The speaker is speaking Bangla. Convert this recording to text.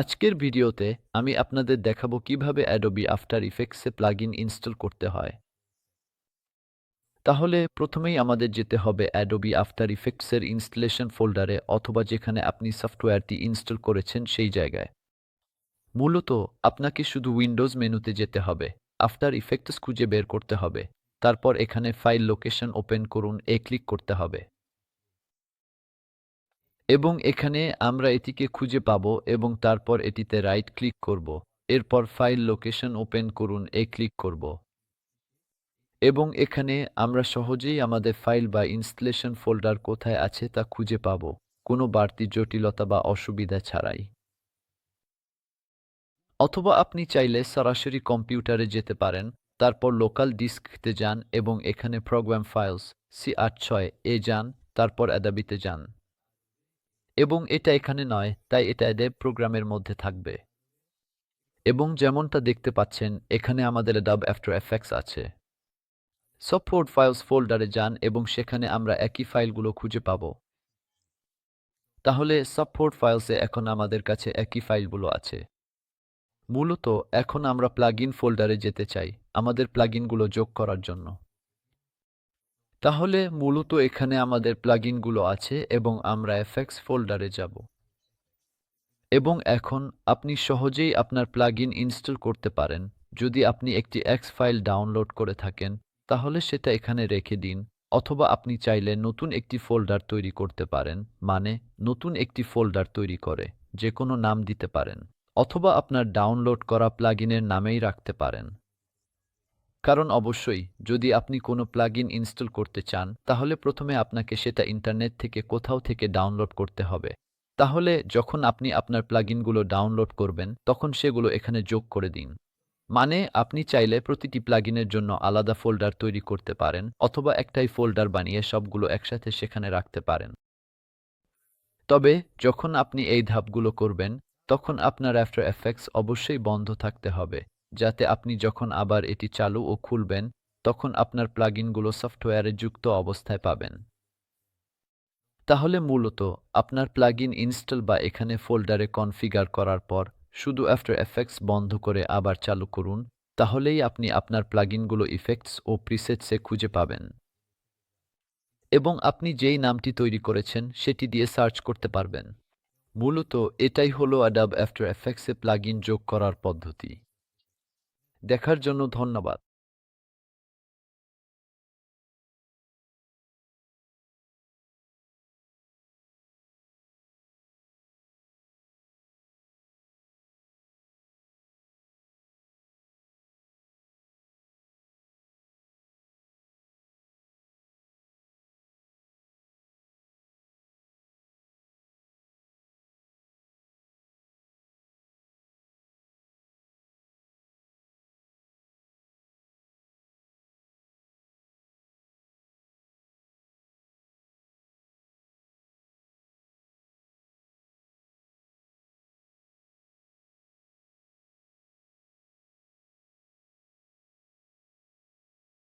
আজকের ভিডিওতে আমি আপনাদের দেখাবো কীভাবে অ্যাডোবি আফটার ইফেক্টসে প্লাগইন ইনস্টল করতে হয়। তাহলে প্রথমেই আমাদের যেতে হবে অ্যাডোবি আফটার ইফেক্টসের ইনস্টলেশন ফোল্ডারে অথবা যেখানে আপনি সফটওয়্যারটি ইনস্টল করেছেন সেই জায়গায়। মূলত আপনাকে শুধু উইন্ডোজ মেনুতে যেতে হবে আফটার ইফেক্টস খুঁজে বের করতে হবে, তারপর এখানে ফাইল লোকেশন ওপেন করুন, এ ক্লিক করতে হবে। এবং এখানে আমরা এটিকে খুঁজে পাবো এবং তারপর এটিতে রাইট ক্লিক করব। এরপর ফাইল লোকেশন ওপেন করুন, এ ক্লিক করব। এবং এখানে আমরা সহজেই আমাদের ফাইল বা ইনস্টলেশন ফোল্ডার কোথায় আছে তা খুঁজে পাব। কোনো বাড়তি জটিলতা বা অসুবিধা ছাড়াই। অথবা আপনি চাইলে সরাসরি কম্পিউটারে যেতে পারেন, তারপর লোকাল ডিস্কতে যান এবং এখানে প্রোগ্রাম ফাইলস সি আট ছয়, এ যান, তারপর অ্যাদাবিতে যান। এবং এটা এখানে নয়, তাই এটা এদের প্রোগ্রামের মধ্যে থাকবে। এবং যেমনটা দেখতে পাচ্ছেন, এখানে আমাদের ডাব আফটার এফেক্টস আছে। সাপোর্ট ফাইলস ফোল্ডারে যান এবং সেখানে আমরা একই ফাইলগুলো খুঁজে পাব। তাহলে সাপোর্ট ফাইলসে এখন আমাদের কাছে একই ফাইলগুলো আছে। মূলত এখন আমরা প্লাগইন ফোল্ডারে যেতে চাই, আমাদের প্লাগইনগুলো যোগ করার জন্য। তাহলে মূলত এখানে আমাদের প্লাগইনগুলো আছে এবং আমরা এফএক্স ফোল্ডারে যাব। এবং এখন আপনি সহজেই আপনার প্লাগইন ইনস্টল করতে পারেন। যদি আপনি একটি এক্স ফাইল ডাউনলোড করে থাকেন, তাহলে সেটা এখানে রেখে দিন। অথবা আপনি চাইলে নতুন একটি ফোল্ডার তৈরি করতে পারেন মানে নতুন একটি ফোল্ডার তৈরি করে যে কোনো নাম দিতে পারেন। অথবা আপনার ডাউনলোড করা প্লাগইনের নামেই রাখতে পারেন। কারণ অবশ্যই, যদি আপনি কোনো প্লাগইন ইনস্টল করতে চান, তাহলে প্রথমে আপনাকে সেটা ইন্টারনেট থেকে কোথাও থেকে ডাউনলোড করতে হবে। তাহলে যখন আপনি আপনার প্লাগইনগুলো ডাউনলোড করবেন, তখন সেগুলো এখানে যোগ করে দিন। মানে আপনি চাইলে প্রতিটি প্লাগইনের জন্য আলাদা ফোল্ডার তৈরি করতে পারেন, অথবা একটাই ফোল্ডার বানিয়ে সবগুলো একসাথে সেখানে রাখতে পারেন। তবে, যখন আপনি এই ধাপগুলো করবেন, তখন আপনার আফটার এফেক্টস অবশ্যই বন্ধ থাকতে হবে। যাতে আপনি যখন আবার এটি চালু ও খুলবেন, তখন আপনার প্লাগইনগুলো সফটওয়্যারে যুক্ত অবস্থায় পাবেন। তাহলে মূলত আপনার প্লাগইন ইনস্টল বা এখানে ফোল্ডারে কনফিগার করার পর শুধু আফটার এফেক্টস বন্ধ করে আবার চালু করুন, তাহলেই আপনি আপনার প্লাগইনগুলো ইফেক্টস ও প্রিসেটসে খুঁজে পাবেন। এবং আপনি যেই নামটি তৈরি করেছেন, সেটি দিয়ে সার্চ করতে পারবেন। মূলত এটাই হলো অ্যাডাব আফটার এফেক্টসে প্লাগইন যোগ করার পদ্ধতি। দেখার জন্য ধন্যবাদ।